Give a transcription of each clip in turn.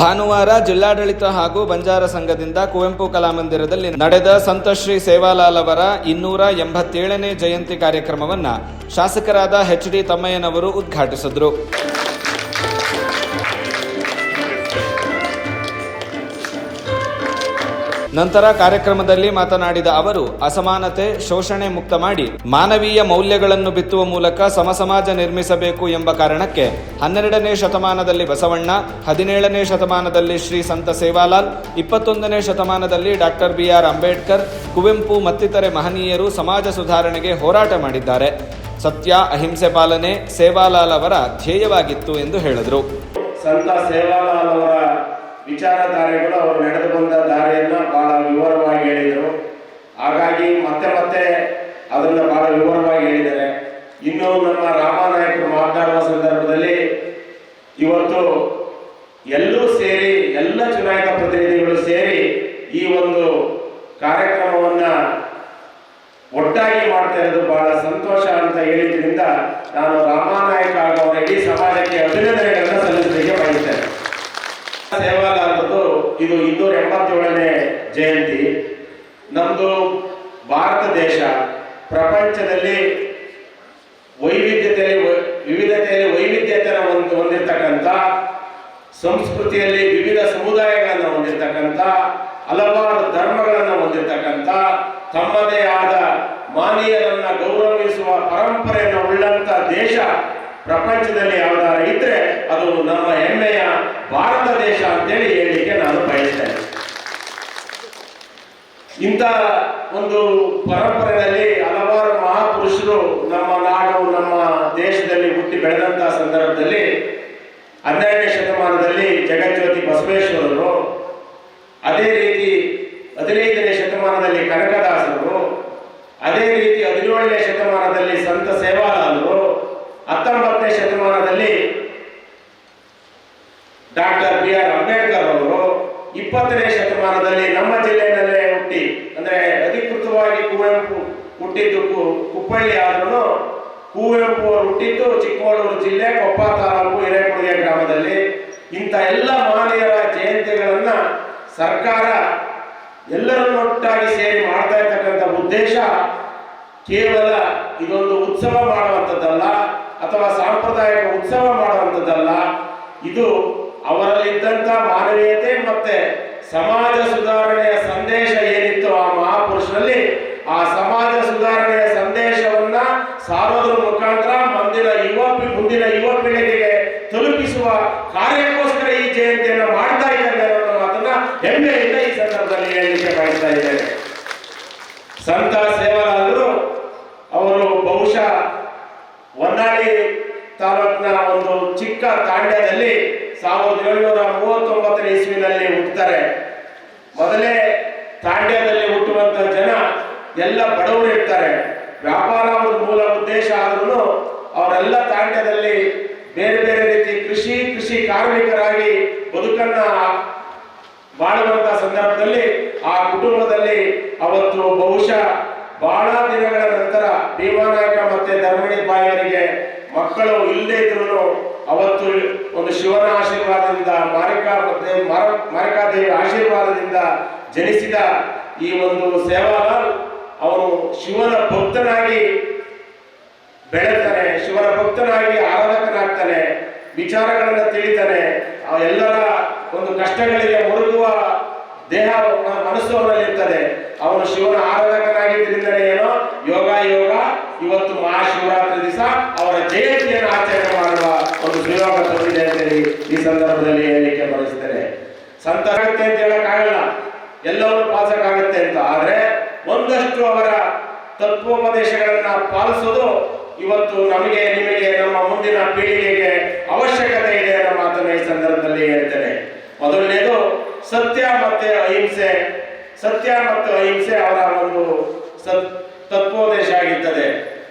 ಭಾನುವಾರ ಜಿಲ್ಲಾಡಳಿತ ಹಾಗೂ ಬಂಜಾರ ಸಂಘದಿಂದ ಕುವೆಂಪು ಕಲಾಮಂದಿರದಲ್ಲಿ ನಡೆದ ಸಂತ ಶ್ರೀ ಸೇವಾಲಾಲ್ ಅವರ ಇನ್ನೂರ ಎಂಬತ್ತೇಳನೇ ಜಯಂತಿ ಕಾರ್ಯಕ್ರಮವನ್ನು ಶಾಸಕರಾದ ಎಚ್ ಡಿ ತಮ್ಮಯ್ಯನವರು ಉದ್ಘಾಟಿಸಿದರು. ನಂತರ ಕಾರ್ಯಕ್ರಮದಲ್ಲಿ ಮಾತನಾಡಿದ ಅವರು, ಅಸಮಾನತೆ ಶೋಷಣೆ ಮುಕ್ತ ಮಾಡಿ ಮಾನವೀಯ ಮೌಲ್ಯಗಳನ್ನು ಬಿತ್ತುವ ಮೂಲಕ ಸಮಸಮಾಜ ನಿರ್ಮಿಸಬೇಕು ಎಂಬ ಕಾರಣಕ್ಕೆ ಹನ್ನೆರಡನೇ ಶತಮಾನದಲ್ಲಿ ಬಸವಣ್ಣ, ಹದಿನೇಳನೇ ಶತಮಾನದಲ್ಲಿ ಶ್ರೀ ಸಂತ ಸೇವಾಲಾಲ್, ಇಪ್ಪತ್ತೊಂದನೇ ಶತಮಾನದಲ್ಲಿ ಡಾಕ್ಟರ್ ಬಿಆರ್ ಅಂಬೇಡ್ಕರ್, ಕುವೆಂಪು ಮತ್ತಿತರೆ ಮಹನೀಯರು ಸಮಾಜ ಸುಧಾರಣೆಗೆ ಹೋರಾಟ ಮಾಡಿದ್ದಾರೆ. ಸತ್ಯ, ಅಹಿಂಸೆ ಪಾಲನೆ ಸೇವಾಲಾಲ್ ಅವರ ಧ್ಯೇಯವಾಗಿತ್ತು ಎಂದು ಹೇಳಿದರು. ಸಂತ ಸೇವಾಲಾಲ್ ಅವರ ವಿಚಾರಧಾರೆಗಳು ಅವರು ನಡೆದು ಬಂದ ದಾರಿಯನ್ನು ಬಹಳ ವಿವರವಾಗಿ ಹೇಳಿದರು. ಹಾಗಾಗಿ ಮತ್ತೆ ಮತ್ತೆ ಅದನ್ನು ಬಹಳ ವಿವರವಾಗಿ ಹೇಳಿದ್ದಾರೆ. ಇನ್ನು ನಮ್ಮ ರಾಮನಾಯಕರು ಮಾತನಾಡುವ ಸಂದರ್ಭದಲ್ಲಿ ಇವತ್ತು ಎಲ್ಲರೂ ಸೇರಿ, ಎಲ್ಲ ಚುನಾಯಿತ ಪ್ರತಿನಿಧಿಗಳು ಸೇರಿ ಈ ಒಂದು ಕಾರ್ಯಕ್ರಮವನ್ನ ಒಟ್ಟಾಗಿ ಮಾಡ್ತಾ ಇರೋದು ಬಹಳ ಸಂತೋಷ ಅಂತ ಹೇಳಿದ್ರಿಂದ ನಾನು ರಾಮನಾಯಕ ಅವರ ಇಡೀ ಸಮಾಜಕ್ಕೆ ಅಭಿನಂದನೆಗಳನ್ನು ಸಲ್ಲಿಸಲಿಕ್ಕೆ ಬಯಸ್ತೇನೆ ಸೇವಾಲಾರದು ಇದು ಇನ್ನೂರ ಎಂಬತ್ತೇಳನೇ ಜಯಂತಿ ನಮ್ಮದು ಭಾರತ ದೇಶ ಪ್ರಪಂಚದಲ್ಲಿ ವೈವಿಧ್ಯತೆಯಲ್ಲಿ ವೈ- ವಿವಿಧತೆಯಲ್ಲಿ ವೈವಿಧ್ಯತೆಯನ್ನು ಹೊಂದ್ ಹೊಂದಿರತಕ್ಕಂಥ ಸಂಸ್ಕೃತಿಯಲ್ಲಿ ವಿವಿಧ ಸಮುದಾಯಗಳನ್ನು ಹೊಂದಿರತಕ್ಕಂಥ, ಹಲವಾರು ಧರ್ಮಗಳನ್ನು ಹೊಂದಿರತಕ್ಕಂಥ, ತಮ್ಮದೇ ಆದ ಮಾನೀಯರನ್ನ ಗೌರವಿಸುವ ಪರಂಪರೆಯನ್ನು ಉಳ್ಳಂತ ದೇಶ ಪ್ರಪಂಚದಲ್ಲಿ ಯಾವ್ದಾರ ಇದ್ರೆ ಅದು ನಮ್ಮ ಹೆಮ್ಮೆಯ ಭಾರತ ದೇಶ ಅಂತೇಳಿ ಹೇಳಲಿಕ್ಕೆ ನಾನು ಬಯಸ್ತೇನೆ. ಇಂಥ ಒಂದು ಪರಂಪರೆಯಲ್ಲಿ ಹಲವಾರು ಮಹಾಪುರುಷರು ನಮ್ಮ ನಾಡು, ನಮ್ಮ ದೇಶದಲ್ಲಿ ಹುಟ್ಟಿ ಬೆಳೆದಂತಹ ಸಂದರ್ಭದಲ್ಲಿ ಹನ್ನೆರಡನೇ ಶತಮಾನದಲ್ಲಿ ಜಗಜ್ಯೋತಿ ಬಸವೇಶ್ವರರು, ಅದೇ ರೀತಿ ಹದಿನೈದನೇ ಶತಮಾನದಲ್ಲಿ ಕನಕದಾಸರು, ಅದೇ ರೀತಿ ಹದಿನೇಳನೇ ಶತಮಾನದಲ್ಲಿ ಸಂತ ಸೇವಾಲಾಲರು, ಹತ್ತೊಂಬತ್ತನೇ ಶತಮಾನದಲ್ಲಿ ಡಾಕ್ಟರ್ ಬಿ ಆರ್ ಅಂಬೇಡ್ಕರ್ ಅವರು, ಇಪ್ಪತ್ತನೇ ಶತಮಾನದಲ್ಲಿ ನಮ್ಮ ಜಿಲ್ಲೆಯಲ್ಲೇ ಹುಟ್ಟಿ, ಅಂದ್ರೆ ಅಧಿಕೃತವಾಗಿ ಕುವೆಂಪು ಹುಟ್ಟಿದ್ದು ಹುಬ್ಬಳ್ಳಿ ಆದ್ರೂ ಕುವೆಂಪು ಅವರು ಹುಟ್ಟಿದ್ದು ಚಿಕ್ಕಮಗಳೂರು ಜಿಲ್ಲೆ ಕೊಪ್ಪ ತಾಲೂಕು ಹಿರೇಕೊಡಿಗೆ ಗ್ರಾಮದಲ್ಲಿ. ಇಂಥ ಎಲ್ಲ ಮಹನೀಯರ ಜಯಂತಿಗಳನ್ನ ಸರ್ಕಾರ ಎಲ್ಲರನ್ನೊಟ್ಟಾಗಿ ಸೇರಿ ಮಾಡ್ತಾ ಇರ್ತಕ್ಕಂಥ ಉದ್ದೇಶ ಕೇವಲ ಇದೊಂದು ಉತ್ಸವ ಮಾಡುವಂಥದ್ದಲ್ಲ ಅಥವಾ ಸಾಂಪ್ರದಾಯಿಕ ಉತ್ಸವ ಮಾಡುವಂಥದ್ದಲ್ಲ. ಇದು ಅವರಲ್ಲಿದ್ದಂಥ ಮಾನವೀಯತೆ ಮತ್ತೆ ಸಮಾಜ ಸುಧಾರಣೆಯ ಸಂದೇಶ ಏನಿತ್ತು ಆ ಮಹಾಪುರುಷರಲ್ಲಿ ಆ ಸಮಾಜ ಸುಧಾರಣೆಯ ಸಂದೇಶವನ್ನ ಸಾರೋದ್ರ ಮುಖಾಂತರ ಮುಂದಿನ ಯುವ ಪೀ- ಮುಂದಿನ ಯುವ ಪೀಳಿಗೆಗೆ ತಲುಪಿಸುವ ಕಾರ್ಯಕ್ಕೋಸ್ಕರ ಈ ಜಯಂತಿಯನ್ನು ಮಾಡ್ತಾ ಇದ್ದಾರೆ ಅನ್ನೋ ಮಾತನ್ನ ಹೆಮ್ಮೆಯಿಂದ ಈ ಸಂದರ್ಭದಲ್ಲಿ ಹೇಳಲಿಕ್ಕೆ ಬಯಸ್ತಾ ಇದ್ದೇನೆ. ಸಂತ ಸೇವರಾದರು ಅವರು ಬಹುಶಃ ಹೊನ್ನಾಳಿ ತಾಲೂಕಿನ ಒಂದು ಚಿಕ್ಕ ತಾಂಡ್ಯದಲ್ಲಿ ಸಾವಿರದ ಏಳುನೂರ ಮೂವತ್ತೊಂಬತ್ತನೇ ಇಸ್ವಿನಲ್ಲಿ ಹುಟ್ಟುತ್ತಾರೆ ಮೊದಲೇ ತಾಂಡ್ಯದಲ್ಲಿ ಹುಟ್ಟುವಂತ ಜನ ಎಲ್ಲ ಬಡವರು ಇರ್ತಾರೆ. ವ್ಯಾಪಾರ ಒಂದು ಮೂಲ ಉದ್ದೇಶ ಆದ್ರೂ ಅವರೆಲ್ಲ ತಾಂಡ್ಯದಲ್ಲಿ ಬೇರೆ ಬೇರೆ ರೀತಿ ಕೃಷಿ ಕೃಷಿ ಕಾರ್ಮಿಕರಾಗಿ ಬದುಕನ್ನ ಬಾಳುವಂತ ಸಂದರ್ಭದಲ್ಲಿ ಆ ಕುಟುಂಬದಲ್ಲಿ ಅವತ್ತು ಬಹುಶಃ ಬಹಳ ದಿನಗಳ ನಂತರ ಭೀಮಾನಾಯಕ ಮತ್ತೆ ಧರ್ಮಣಿ ಬಾಯರಿಗೆ ಮಕ್ಕಳು ಇಲ್ಲದೆ ಇದ್ರು ಅವತ್ತು ಒಂದು ಶಿವನ ಆಶೀರ್ವಾದದಿಂದ ಮಾರಿಕಾ ಮತ್ತೆ ಮಾರ- ಮಾರಿಕಾದೇವಿ ಆಶೀರ್ವಾದದಿಂದ ಜನಿಸಿದ ಈ ಒಂದು ಸೇವಾಲಾಲ್ ಅವನು ಶಿವನ ಭಕ್ತನಾಗಿ ಬೆಳೆತಾನೆ ಶಿವನ ಭಕ್ತನಾಗಿ ಆರಾಧಕನಾಗ್ತಾನೆ. ವಿಚಾರಗಳನ್ನು ತಿಳಿತಾನೆ ಆ ಎಲ್ಲರ ಒಂದು ಕಷ್ಟಗಳಿಗೆ ಮುರುಗುವ ದೇಹ ಮ- ಮನಸ್ಸು ಅವನಲ್ಲಿ ಇರ್ತದೆ ಅವನು ಶಿವನ ಆರಾಧಕನಾಗಿದ್ದರಿಂದಲೇ ಏನೋ ಯೋಗ ಯೋಗ ಇವತ್ತು ಮಹಾಶಿವರಾತ್ರಿ ದಿವಸ ಅವರ ಜಯಂತಿಯನ್ನು ಆಚರಣೆ ಮಾಡುವ ಒಂದು ಸುಯೋಗ ತಂದಿದೆ ಅಂತೇಳಿ ಈ ಸಂದರ್ಭದಲ್ಲಿ ಹೇಳಲಿಕ್ಕೆ ಬಯಸ್ತೇನೆ ಸಂತ ಆಗುತ್ತೆ ಅಂತ ಹೇಳಕ್ಕಾಗಲ್ಲ ಎಲ್ಲರೂ ಪಾಲಿಸಕ್ಕಾಗತ್ತೆ ಅಂತ. ಆದರೆ ಒಂದಷ್ಟು ಅವರ ತತ್ವೋಪದೇಶಗಳನ್ನ ಪಾಲಿಸೋದು ಇವತ್ತು ನಮಗೆ, ನಿಮಗೆ, ನಮ್ಮ ಮುಂದಿನ ಪೀಳಿಗೆಗೆ ಅವಶ್ಯಕತೆ ಇದೆ ಅನ್ನೋ ಮಾತನ್ನ ಈ ಸಂದರ್ಭದಲ್ಲಿ ಹೇಳ್ತೇನೆ. ಮೊದಲನೇದು, ಸತ್ಯ ಮತ್ತೆ ಅಹಿಂಸೆ. ಸತ್ಯ ಮತ್ತು ಅಹಿಂಸೆ ಅವರ ಒಂದು ಸತ್, ತತ್ವೋಪದೇಶ ಆಗಿರ್ತದೆ.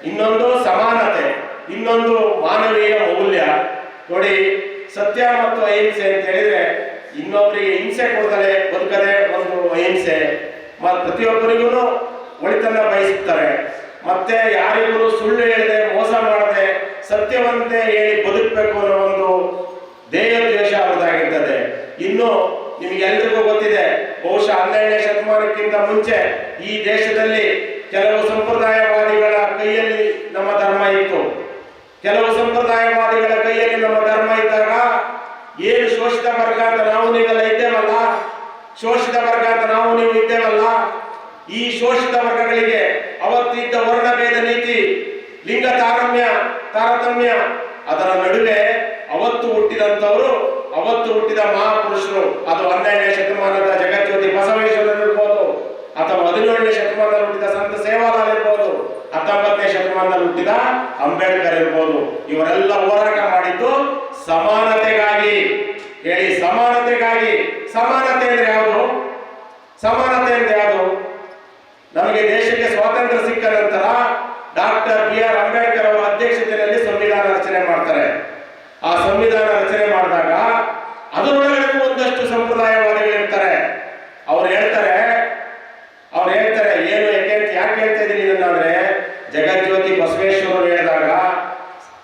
ಇನ್ನೊಂದು ಸಮಾನತೆ. ಇನ್ನೊಂದು ಮಾನವೀಯ ಮೌಲ್ಯ. ನೋಡಿ ಸತ್ಯ ಮತ್ತು ಅಹಿಂಸೆ ಅಂತ ಹೇಳಿದ್ರೆ ಇನ್ನೊಬ್ಬರಿಗೆ ಹಿಂಸೆ ಕೊಡ್ತಾರೆ ಬದುಕದೆ ಒಂದು ಅಹಿಂಸೆ. ಮತ್ತು ಪ್ರತಿಯೊಬ್ಬರಿಗೂ ಒಳಿತನ್ನ ಬಯಸುತ್ತಾರೆ ಮತ್ತೆ ಯಾರಿಗೂ ಸುಳ್ಳು ಹೇಳದೆ ಮೋಸ ಮಾಡದೆ ಸತ್ಯವಂತೆ ಹೇಳಿ ಬದುಕಬೇಕು ಅನ್ನೋ ಒಂದು ದೇಹ ದ್ವೇಷ ಅವ್ರದ್ದಾಗಿರ್ತದೆ ಇನ್ನು ನಿಮಗೆಲ್ಲರಿಗೂ ಗೊತ್ತಿದೆ, ಬಹುಶಃ ಹನ್ನೆರಡನೇ ಶತಮಾನಕ್ಕಿಂತ ಮುಂಚೆ ಈ ದೇಶದಲ್ಲಿ ಕೆಲವು ಸಂಪ್ರದಾಯವಾದಿಗಳ ಕೈಯಲ್ಲಿ ಕೆಲವು ಸಂಪ್ರದಾಯವಾದಿಗಳ ಕೈಯಲ್ಲಿ ನಮ್ಮ ಧರ್ಮ ಇದ್ದಾಗ ಏನು ಶೋಷಿತ ವರ್ಗ ಅಂತ ನಾವು ನೀವೆಲ್ಲ ಇದ್ದೇವಲ್ಲ ಶೋಷಿತ ವರ್ಗ ಅಂತ ನಾವು ನೀವು ಇದ್ದೇವಲ್ಲ ಈ ಶೋಷಿತ ವರ್ಗಗಳಿಗೆ ಅವತ್ತಿದ್ದ ವರ್ಣಭೇದ ನೀತಿ, ಲಿಂಗ ತಾರಮ್ಯ ತಾರತಮ್ಯ, ಅದರ ನಡುವೆ ಅವತ್ತು ಹುಟ್ಟಿದಂಥವರು, ಅವತ್ತು ಹುಟ್ಟಿದ ಮಹಾಪುರುಷರು, ಅದು ಹನ್ನೆರಡನೇ ಶತಮಾನದ ಜಗಜ್ಯೋತಿ ಬಸವೇಶ್ವರರು ಇರ್ಬೋದು, ಅಥವಾ ಹದಿನೇಳನೇ ಶತಮಾನದಲ್ಲಿ ಹುಟ್ಟಿದ ಸಂತ ಸೇವಾಲಾಲ್ ಇರ್ಬೋದು ಶತಮಾನದಲ್ಲಿ ಹುಟ್ಟಿದ ಅಂಬೇಡ್ಕರ್ ಇರ್ಬೋದು. ಇವರೆಲ್ಲ ಹೋರಾಟ ಮಾಡಿದ್ದು ಸಮಾನತೆಗಾಗಿ. ಹೇಳಿ, ಸಮಾನತೆಗಾಗಿ. ಸಮಾನತೆ ಅಂದ್ರೆ ಯಾವುದು? ಸಮಾನತೆ ಅಂದ್ರೆ ಯಾವುದು? ನಮಗೆ ದೇಶಕ್ಕೆ ಸ್ವಾತಂತ್ರ್ಯ ಸಿಕ್ಕ ನಂತರ ಡಾಕ್ಟರ್ ಬಿ ಆರ್ ಅಂಬೇಡ್ಕರ್ ಅವರ ಅಧ್ಯಕ್ಷತೆಯಲ್ಲಿ ಸಂವಿಧಾನ ರಚನೆ ಮಾಡ್ತಾರೆ ಆ ಸಂವಿಧಾನ ರಚನೆ ಮಾಡಿದಾಗ ಅದರೊಳಗಡೆ ಒಂದಷ್ಟು ಸಂಪ್ರದಾಯವಾದಿಗಳು ಇರ್ತಾರೆ ಅವ್ರು ಹೇಳ್ತಾರೆ ಅವ್ರು ಹೇಳ್ತಾರೆ ಏನು ಯಾಕೆ ಅಂತ ಯಾಕೆ ಹೇಳ್ತಾ ಇದ್ದೀನಿ ಇದನ್ನ ಅಂದ್ರೆ ಜಗಜ್ಯೋತಿ ಬಸವೇಶ್ವರರು ಹೇಳಿದಾಗ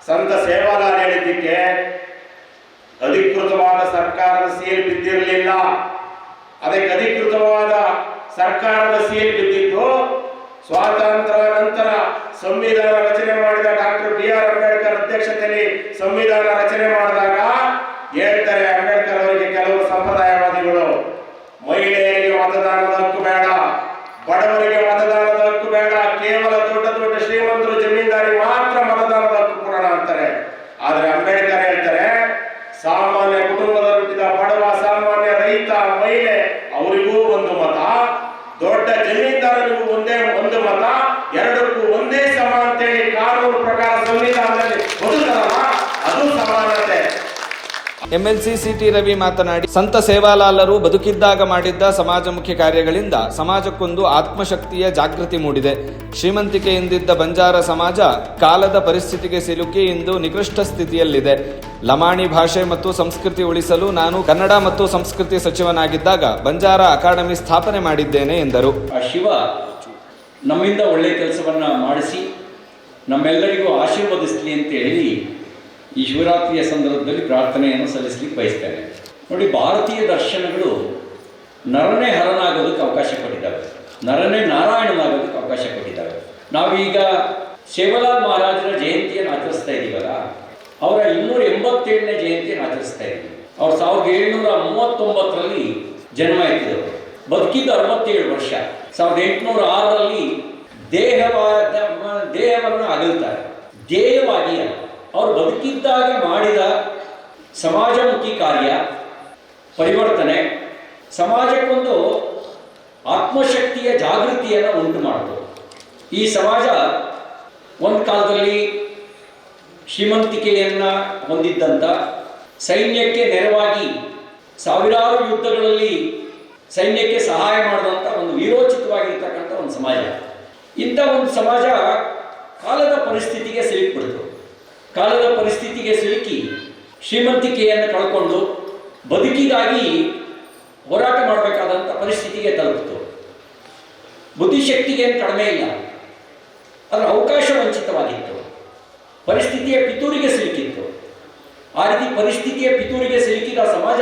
ಸಂತ ಸೇವಾಲಾಲ್ ಹೇಳಿದ್ದಕ್ಕೆ ಅಧಿಕೃತವಾದ ಸರ್ಕಾರದ ಸೀಲ್ ಬಿದ್ದಿರಲಿಲ್ಲ ಅದಕ್ಕೆ ಅಧಿಕೃತವಾದ ಸರ್ಕಾರದ ಸೀಲ್ ಬಿದ್ದಿದ್ದು ಸ್ವಾತಂತ್ರ್ಯ ನಂತರ ಸಂವಿಧಾನ ರಚನೆ ಮಾಡಿದ ಡಾಕ್ಟರ್ ಬಿ ಆರ್ ಅಂಬೇಡ್ಕರ್ ಅಧ್ಯಕ್ಷತೆಯಲ್ಲಿ ಸಂವಿಧಾನ ರಚನೆ ಮಾಡಿದಾಗ ಹೇಳ್ತಾರೆ ಅಂಬೇಡ್ಕರ್ ಅವರಿಗೆ ಕೆಲವು ಸಂಪ್ರದಾಯವಾದಿಗಳು. ಮಹಿಳೆಯರಿಗೆ ಮತದಾನದ ಹಕ್ಕು ಬೇಡ, ಬಡವರಿಗೆ ಮತದಾನದ ಹಕ್ಕು ಬೇಡ, ಕೇವಲ ದೊಡ್ಡ ದೊಡ್ಡ ಶ್ರೀಮಂತರು ಜಮೀನ್ದಾರಿ ಮಾತ್ರ ಮತದಾನದ ಹಕ್ಕು ಕೊಡೋಣ ಅಂತಾರೆ. ಆದ್ರೆ ಅಂಬೇಡ್ಕರ್ ಹೇಳ್ತಾರೆ ಸಾಮಾನ್ಯ ಕುಟುಂಬದಲ್ಲಿ ಹುಟ್ಟಿದ ಬಡವ ಸಾಮಾನ್ಯ ರೈತ ಮಹಿಳೆ ಅವರಿಗೂ ಒಂದು ಮತ ದೊಡ್ಡ ಜಮೀನ್ದಾರರಿಗೂ ಒಂದೇ ಒಂದು ಮತ ಎರಡಕ್ಕೂ ಒಂದೇ ಸಮ ಅಂತೇಳಿ ಕಾನೂನು ಪ್ರಕಾರ ಸಂವಿಧಾನದಲ್ಲಿ ಬದುಕಲ್ಲ ಅದು ಸಮಾನತೆ ಎಂಎಲ್ಸಿ ಸಿಟಿ ರವಿ ಮಾತನಾಡಿ, ಸಂತ ಸೇವಾಲಾಲರು ಬದುಕಿದ್ದಾಗ ಮಾಡಿದ್ದ ಸಮಾಜಮುಖಿ ಕಾರ್ಯಗಳಿಂದ ಸಮಾಜಕ್ಕೊಂದು ಆತ್ಮಶಕ್ತಿಯ ಜಾಗೃತಿ ಮೂಡಿದೆ. ಶ್ರೀಮಂತಿಕೆಯಿಂದಿದ್ದ ಬಂಜಾರ ಸಮಾಜ ಕಾಲದ ಪರಿಸ್ಥಿತಿಗೆ ಸಿಲುಕಿ ಇಂದು ನಿಕೃಷ್ಟ ಸ್ಥಿತಿಯಲ್ಲಿದೆ. ಲಮಾಣಿ ಭಾಷೆ ಮತ್ತು ಸಂಸ್ಕೃತಿ ಉಳಿಸಲು ನಾನು ಕನ್ನಡ ಮತ್ತು ಸಂಸ್ಕೃತಿ ಸಚಿವನಾಗಿದ್ದಾಗ ಬಂಜಾರ ಅಕಾಡೆಮಿ ಸ್ಥಾಪನೆ ಮಾಡಿದ್ದೇನೆ ಎಂದರು. ಆ ಶಿವ ನಮ್ಮಿಂದ ಒಳ್ಳೆಯ ಕೆಲಸವನ್ನ ಮಾಡಿಸಿ, ನಮ್ಮೆಲ್ಲರಿಗೂ ಆಶೀರ್ವದಿಸಲಿ ಅಂತ ಹೇಳಿ ಈ ಶಿವರಾತ್ರಿಯ ಸಂದರ್ಭದಲ್ಲಿ ಪ್ರಾರ್ಥನೆಯನ್ನು ಸಲ್ಲಿಸಲಿಕ್ಕೆ ಬಯಸ್ತೇನೆ. ನೋಡಿ, ಭಾರತೀಯ ದರ್ಶನಗಳು ನರನೇ ಹರನಾಗೋದಕ್ಕೆ ಅವಕಾಶ ಕೊಟ್ಟಿದ್ದಾವೆ. ನರನೇ ನಾರಾಯಣನಾಗೋದಕ್ಕೆ ಅವಕಾಶ ಕೊಟ್ಟಿದ್ದಾವೆ. ನಾವೀಗ ಸೇವಲಾಲ್ ಮಹಾರಾಜರ ಜಯಂತಿಯನ್ನು ಆಚರಿಸ್ತಾ ಇದ್ದೀವಲ್ಲ ಅವರ ಇನ್ನೂರ ಎಂಬತ್ತೇಳನೇ ಜಯಂತಿಯನ್ನು ಆಚರಿಸ್ತಾ ಇದ್ದೀವಿ ಅವ್ರು ಸಾವಿರದ ಏಳ್ನೂರ ಮೂವತ್ತೊಂಬತ್ತರಲ್ಲಿ ಜನ್ಮ ಎತ್ತಿದವರು. ಬದುಕಿದ್ದು ಅರವತ್ತೇಳು ವರ್ಷ. ಸಾವಿರದ ಎಂಟುನೂರ ಆರರಲ್ಲಿ ದೇಹವಾದ, ದೇಹವನ್ನು ಅಗಲುತ್ತಾರೆ ಧ್ಯೇಯವಾಗಿ ಅಲ್ಲ. ಅವರು ಬದುಕಿದ್ದಾಗ ಮಾಡಿದ ಸಮಾಜಮುಖಿ ಕಾರ್ಯ, ಪರಿವರ್ತನೆ, ಸಮಾಜಕ್ಕೊಂದು ಆತ್ಮಶಕ್ತಿಯ ಜಾಗೃತಿಯನ್ನು ಉಂಟು ಮಾಡಿತು ಈ ಸಮಾಜ ಒಂದು ಕಾಲದಲ್ಲಿ ಶ್ರೀಮಂತಿಕೆಯನ್ನು ಹೊಂದಿದ್ದಂಥ ಸೈನ್ಯಕ್ಕೆ ನೆರವಾಗಿ ಸಾವಿರಾರು ಯುದ್ಧಗಳಲ್ಲಿ ಸೈನ್ಯಕ್ಕೆ ಸಹಾಯ ಮಾಡಿದಂಥ ಒಂದು ವೀರೋಚಿತವಾಗಿರ್ತಕ್ಕಂಥ ಒಂದು ಸಮಾಜ. ಇಂಥ ಒಂದು ಸಮಾಜ ಕಾಲದ ಪರಿಸ್ಥಿತಿಗೆ ಸಿಲುಕಿಬಿಡ್ತು. ಕಾಲದ ಪರಿಸ್ಥಿತಿಗೆ ಸಿಲುಕಿ ಶ್ರೀಮಂತಿಕೆಯನ್ನು ಕಳ್ಕೊಂಡು ಬದುಕಿಗಾಗಿ ಹೋರಾಟ ಮಾಡಬೇಕಾದಂಥ ಪರಿಸ್ಥಿತಿಗೆ ತಲುಪಿತು. ಬುದ್ಧಿಶಕ್ತಿಗೇನು ಕಡಿಮೆ ಇಲ್ಲ. ಅದರ ಅವಕಾಶ ವಂಚಿತವಾಗಿತ್ತು. ಪರಿಸ್ಥಿತಿಯ ಪಿತೂರಿಗೆ ಸಿಲುಕಿತ್ತು. ಆ ರೀತಿ ಪರಿಸ್ಥಿತಿಯ ಪಿತೂರಿಗೆ ಸಿಲುಕಿದ ಸಮಾಜ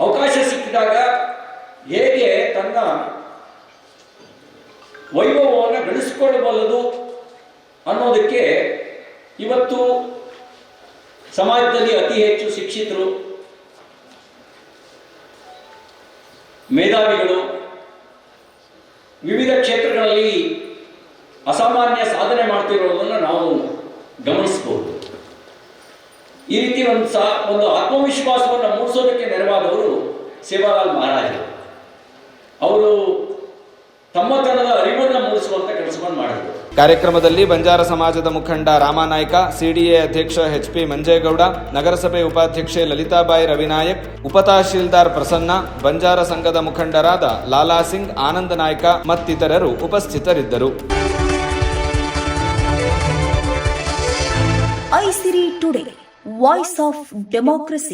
ಅವಕಾಶ ಸಿಕ್ಕಿದಾಗ ಹೇಗೆ ತನ್ನ ವೈಭವವನ್ನು ಗಳಿಸಿಕೊಳ್ಳಬಲ್ಲದು ಅನ್ನೋದಕ್ಕೆ ಇವತ್ತು ಸಮಾಜದಲ್ಲಿ ಅತಿ ಹೆಚ್ಚು ಶಿಕ್ಷಿತರು, ಮೇಧಾವಿಗಳು, ವಿವಿಧ ಕ್ಷೇತ್ರಗಳಲ್ಲಿ ಅಸಾಮಾನ್ಯ ಸಾಧನೆ ಮಾಡ್ತಿರೋದನ್ನು ನಾವು ಗಮನಿಸಬಹುದು ಈ ರೀತಿ ಒಂದು ಸಹ ಒಂದು ಆತ್ಮವಿಶ್ವಾಸವನ್ನು ಮೂಡಿಸೋದಕ್ಕೆ ನೆರವಾದವರು ಸೇವಾಲಾಲ್ ಮಹಾರಾಜರು ಅವರು. ತಮ್ಮತನದ ಅರಿವನ್ನು ಮೂಡಿಸುವಂಥ ಕೆಲಸವನ್ನು ಮಾಡಿದರು. ಕಾರ್ಯಕ್ರಮದಲ್ಲಿ ಬಂಜಾರ ಸಮಾಜದ ಮುಖಂಡ ರಾಮಾನಾಯ್ಕ, ಸಿಡಿಎ ಅಧ್ಯಕ್ಷ ಎಚ್ ಪಿ ಮಂಜೇಗೌಡ, ನಗರಸಭೆ ಉಪಾಧ್ಯಕ್ಷೆ ಲಲಿತಾಬಾಯಿ ರವಿನಾಯಕ್, ಉಪತಹಶೀಲ್ದಾರ್ ಪ್ರಸನ್ನ, ಬಂಜಾರ ಸಂಘದ ಮುಖಂಡರಾದ ಲಾಲಾ ಸಿಂಗ್, ಆನಂದ ನಾಯ್ಕ ಮತ್ತಿತರರು ಉಪಸ್ಥಿತರಿದ್ದರು. Aisiri today, voice of democracy.